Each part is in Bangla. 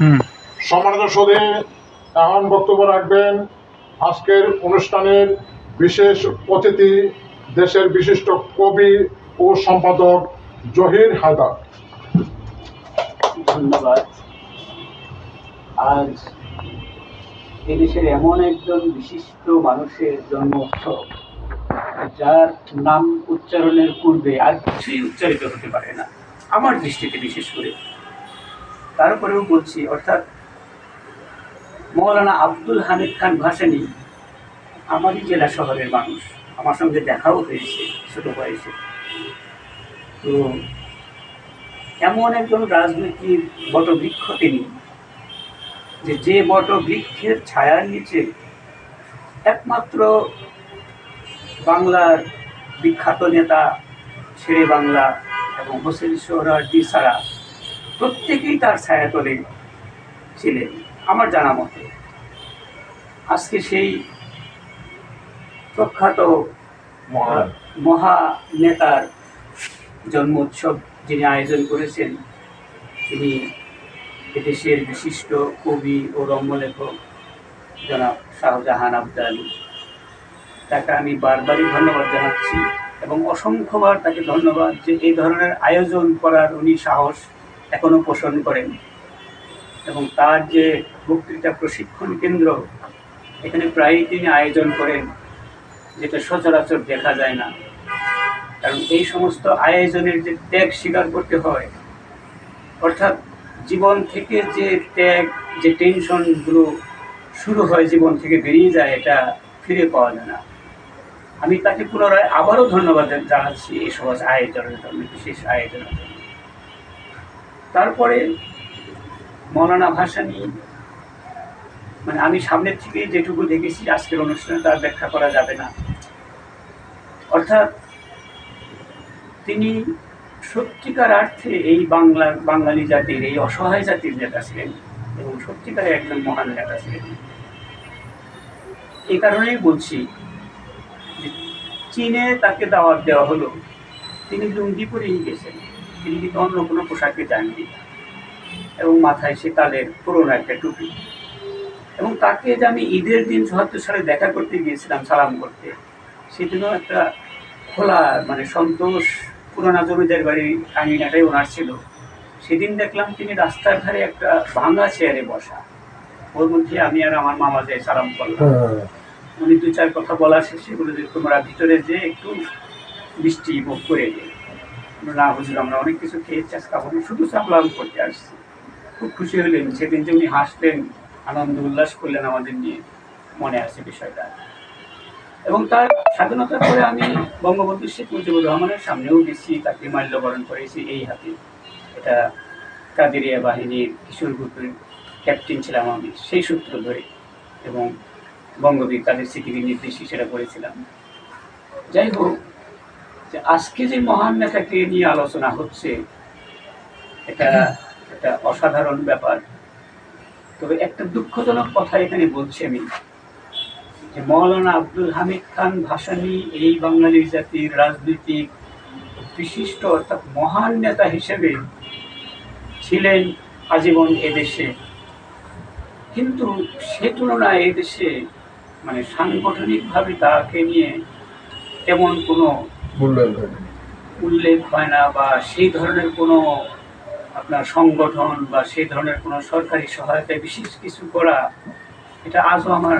হুম। সম্মানিত সদে এখন বক্তব্য রাখবেন। আজকের অনুষ্ঠানের বিশেষ অতিথি দেশের বিশিষ্ট কবি ও সম্পাদক জহির হায়দার। ধন্যবাদ। আজ এদেশের এমন একজন বিশিষ্ট মানুষের জন্ম উৎসব যার নাম উচ্চারণের পূর্বে আর কিছুই উচ্চারিত হতে পারে না। আমার দৃষ্টিতে বিশেষ করে তারপরেও বলছি, অর্থাৎ মৌলানা আব্দুল হামিদ খান ভাসানী আমারই জেলা শহরের মানুষ। আমার সঙ্গে দেখাও হয়েছে ছোটো বয়সে। তো এমন একজন রাজনীতির বটবৃক্ষ তিনি, যে যে বটবৃক্ষের ছায়ার নিচে একমাত্র বাংলার বিখ্যাত নেতা শেরে বাংলা এবং হোসেন সোহরার্দি ছাড়া প্রত্যেকেই তার ছায়া ছায়াতলে ছিলেন আমার জানা মতে। আজকে সেই প্রখ্যাত মহা নেতার জন্ম উৎসব যিনি আয়োজন করেছেন তিনি এদেশের বিশিষ্ট কবি ও রম্যলেখক জনাব শাহজাহান আবদালি। তাকে আমি বারবারই ধন্যবাদ জানাচ্ছি এবং অসংখ্যবার তাকে ধন্যবাদ যে এই ধরনের আয়োজন করার উনি সাহস এখনও পোষণ করেন। এবং তার যে বক্তৃতা প্রশিক্ষণ কেন্দ্র, এখানে প্রায়ই তিনি আয়োজন করেন, যেটা সচরাচর দেখা যায় না। কারণ এই সমস্ত আয়োজনের যে ত্যাগ স্বীকার করতে হয়, অর্থাৎ জীবন থেকে যে ত্যাগ, যে টেনশনগুলো শুরু হয়, জীবন থেকে বেরিয়ে যায়, এটা ফিরে পাওয়া যায় না। আমি তাকে পুনরায় আবারও ধন্যবাদ জানাচ্ছি এই সমাজ আয়োজনের জন্য, বিশেষ আয়োজনের জন্য। তারপরে মৌলানা ভাসানী মানে আমি সামনের থেকে যেটুকু দেখেছি, আজকের অনুষ্ঠানে তার ব্যাখ্যা করা যাবে না। অর্থাৎ তিনি সত্যিকার অর্থে এই বাংলার বাঙালি জাতির, এই অসহায় জাতির নেতা ছিলেন এবং সত্যিকারে একজন মহান নেতা ছিলেন। এই কারণেই বলছি চীনে তাকে দাওয়াত দেওয়া হলো। তিনি লুঙ্গি পরেই গেছেন। তিনি কিন্তু অন্য কোনো পোশাকে যাননি এবং মাথায় সে তাদের পুরোনো একটা টুপি। এবং তাকে যে আমি ঈদের দিন চুয়াত্তর সালে দেখা করতে গিয়েছিলাম সালাম করতে সেদিনও একটা খোলা মানে সন্তোষ পুরানা জমিদার বাড়ির আঙিনাটাই ওনার ছিল। সেদিন দেখলাম তিনি রাস্তার ধারে একটা ভাঙা চেয়ারে বসা। ওর মধ্যে আমি আর আমার মামা যে সালাম করলাম। উনি দু চার কথা বলা শেষে বলে যে তোমরা ভিতরে যে একটু মিষ্টি ভোগ করে যে না হুজুর আমরা অনেক কিছু খেয়ে আজকে আপনি শুধু সালাম করতে আসছি। খুব খুশি হলেন, সেদিন যে উনি হাসলেন, আনন্দ উল্লাস করলেন আমাদের নিয়ে, মনে আছে বিষয়টা। এবং তার স্বাধীনতার পরে আমি বঙ্গবন্ধু শেখ মুজিবুর রহমানের সামনেও গেছি, তাকে মাল্যবরণ করেছি এই হাতে। এটা কাদেরিয়া বাহিনীর কিশোর গ্রুপের ক্যাপ্টেন ছিলাম আমি, সেই সূত্র ধরে। এবং বঙ্গবীর কাদের স্মৃতির নির্দেশে সেটা করেছিলাম। যাই হোক যে আজকে যে মহান নেতাকে নিয়ে আলোচনা হচ্ছে, এটা একটা অসাধারণ ব্যাপার। তবে একটা দুঃখজনক কথা এখানে বলছি আমি, যে মৌলানা আব্দুল হামিদ খান ভাসানী এই বাঙালি জাতির রাজনৈতিক বিশিষ্ট অর্থাৎ মহান নেতা হিসেবে ছিলেন আজীবন এদেশে কিন্তু সে তুলনায় এদেশে মানে সাংগঠনিকভাবে তাকে নিয়ে তেমন কোনো উল্লেখ হয় না বা সেই ধরনের কোনো আপনার সংগঠন বা সেই ধরনের কোনো সরকারি সহায়তায় বিশেষ কিছু করা, এটা আজও আমার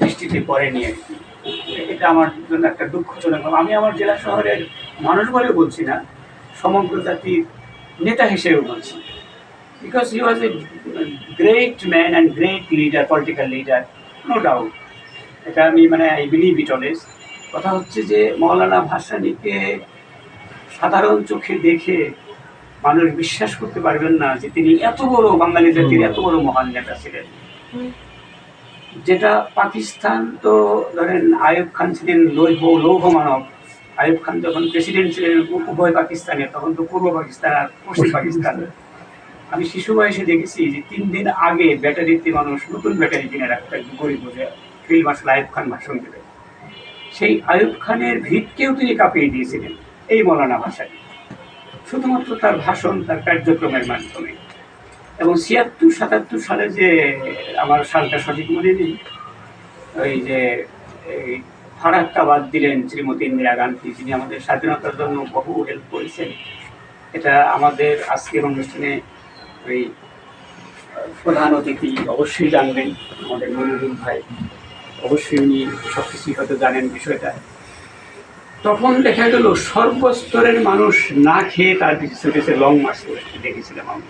দৃষ্টিতে পড়েনি আর কি। এটা আমার জন্য একটা দুঃখজনক। আমি আমার জেলা শহরের মানুষ বলে বলছি না, সমগ্র জাতির নেতা হিসেবে বলছি। Because he was a great man and great leader political leader no doubt এটা আমি মানে আই বিলিভ ইট অলওয়েজ কথা হচ্ছে যে মৌলানা ভাসানীকে সাধারণ চোখে দেখে মানুষ বিশ্বাস করতে পারবেন না যে তিনি এত বড় বাঙালি জাতির এত বড় মহান নেতা ছিলেন। যেটা পাকিস্তান তো ধরেন আয়ুব খান ছিলেন লৌহ লৌহ মানব। আয়ুব খান যখন প্রেসিডেন্ট ছিলেন উভয় পাকিস্তানে তখন তো পূর্ব পাকিস্তান আর পশ্চিম পাকিস্তান। আমি শিশু বয়সে দেখেছি যে তিন দিন আগে ব্যাটারিতে মানুষ নতুন ব্যাটারি কিনে রাখতো গরিব বোঝে ফিল্ড মার্শাল আয়ুব খান ভাষণ দেবে সেই আয়ুব খানের ভিতকেও তিনি কাঁপিয়ে দিয়েছিলেন, এই মৌলানা ভাষায়। শুধুমাত্র তার ভাষণ, তার কার্যক্রমের মাধ্যমে। এবং ছিয়াত্তর, সাতাত্তর সালে যে আমার সালটা সঠিক মনে নেই ওই যে, এই ফারাক্কা বাদ দিলেন শ্রীমতী ইন্দিরা গান্ধী, যিনি আমাদের স্বাধীনতার জন্য বহু হেল্প করেছেন। এটা আমাদের আজকের অনুষ্ঠানে ওই প্রধান অতিথি অবশ্যই জানবেন, আমাদের মনিরুল ভাই। অবশ্যই উনি সব কিছুই হয়তো জানেন বিষয়টা। তখন দেখা গেল সর্বস্তরের মানুষ না খেয়ে তার পিছু ছুটেছে লং মার্চ দেখেছিলাম আমি।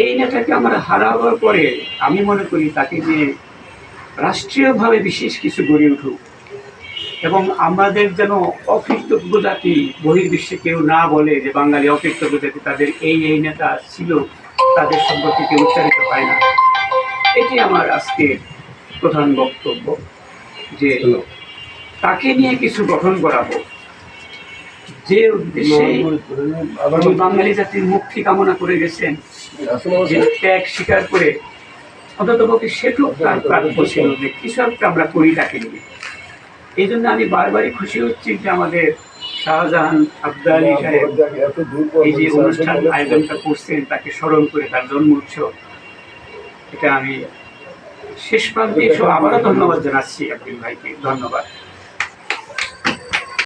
এই নেতাকে আমরা হারাবার পরে আমি মনে করি তাকে যে রাষ্ট্রীয়ভাবে বিশেষ কিছু গড়ে উঠুক এবং আমাদের যেন অকৃতজ্ঞ জাতি বহির্বিশ্বে কেউ না বলে যে বাঙালি অকৃতজ্ঞ জাতি তাদের এই এই নেতা ছিল, তাদের সম্পর্কে কেউ উচ্চারিত হয় না। এটি আমার আজকে প্রধান বক্তব্য যে তাকে নিয়ে কিছু গঠন করা হোক যে উদ্দেশ্যে বাঙালি জাতির মুক্তি কামনা করে গেছেন যে ত্যাগ স্বীকার করে অন্তত পক্ষে সেটুক তার প্রাপ্য ছিল যে কিছু একটা আমরা করি তাকে নিয়ে। এই জন্য আমি বারবারই খুশি হচ্ছি যে আমাদের শাহজাহান আব্দুল সাহেব এই যে অনুষ্ঠান আয়োজনটা করছেন তাকে স্মরণ করে তার জন্ম উৎসব। এটা আমি শেষ প্রান্তে এসে। আবারও ধন্যবাদ জানাচ্ছি আব্দুল ভাইকে। ধন্যবাদ।